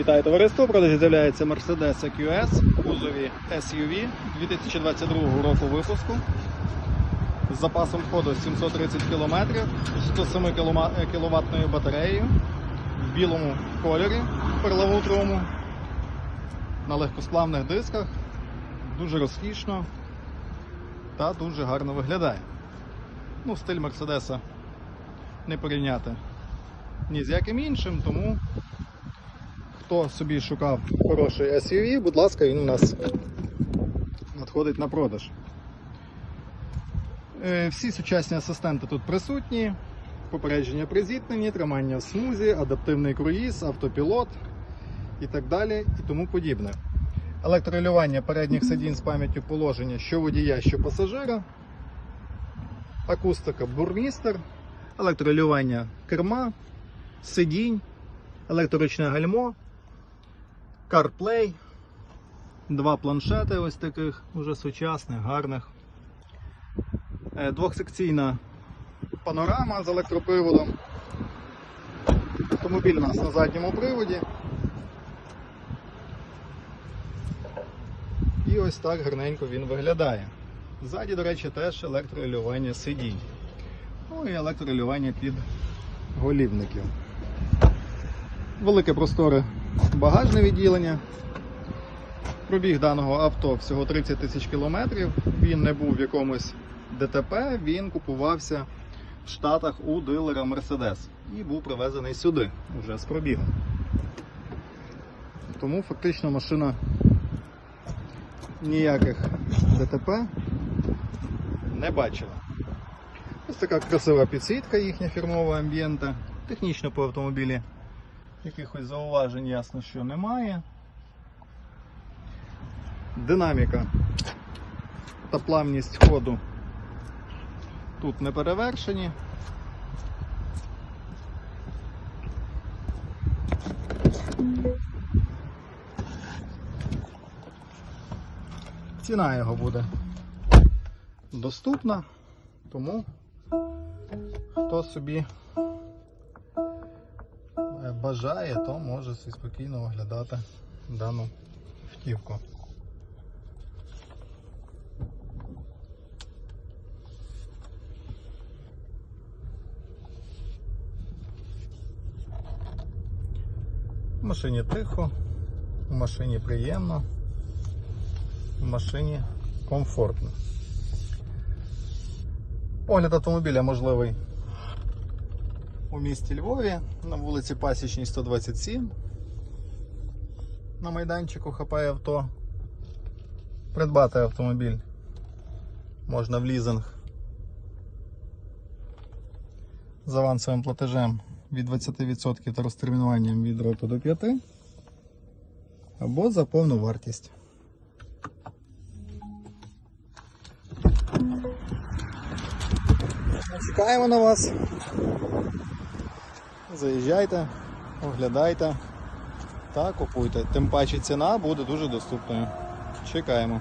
Вітаю товариство. Продажі з'являється Mercedes EQS кузові SUV 2022 року випуску з запасом ходу 730 км, 107 кВт батареєю в білому кольорі перламутровому на легкосплавних дисках. Дуже розкішно та дуже гарно виглядає. Ну, стиль Мерседеса не порівняти ні з яким іншим, тому хто собі шукав хороший SUV, будь ласка, він у нас надходить на продаж. Е, Всі сучасні асистенти тут присутні, попередження при зіткненні, тримання в смузі, адаптивний круїз, автопілот і так далі і тому подібне. Електролювання передніх сидінь з пам'яттю положення що водія, що пасажира, акустика бурмістер, електролювання керма, сидінь, електроручне гальмо, CarPlay, два планшети ось таких, уже сучасних, гарних. Е, Двохсекційна панорама з електроприводом. Автомобіль у нас на задньому приводі. І ось так гарненько він виглядає. Ззаді, до речі, теж електрорегулювання сидінь. Ну і електрорегулювання під голівників. Велике просторе багажне відділення. Пробіг даного авто всього 30 тисяч кілометрів. Він не був в якомусь ДТП, він купувався в Штатах у дилера Mercedes і був привезений сюди вже з пробігом. Тому фактично машина ніяких ДТП не бачила. Ось така красива підсвітка їхня фірмова амбієнта. Технічно по автомобілі якихось зауважень ясно, що немає. Динаміка та плавність ходу тут не перевершені. Ціна його буде доступна, тому хто собі бажає, то може спокійно оглядати дану втівку. В машині тихо, в машині приємно, в машині комфортно. Огляд автомобіля можливий у місті Львові на вулиці Пасічній 127. На майданчику хапає авто. Придбати автомобіль можна в лізинг з авансовим платежем від 20% та розтермінуванням від року до 5 або за повну вартість. Чекаємо на вас. Заїжджайте, оглядайте та купуйте. Тим паче ціна буде дуже доступною. Чекаємо.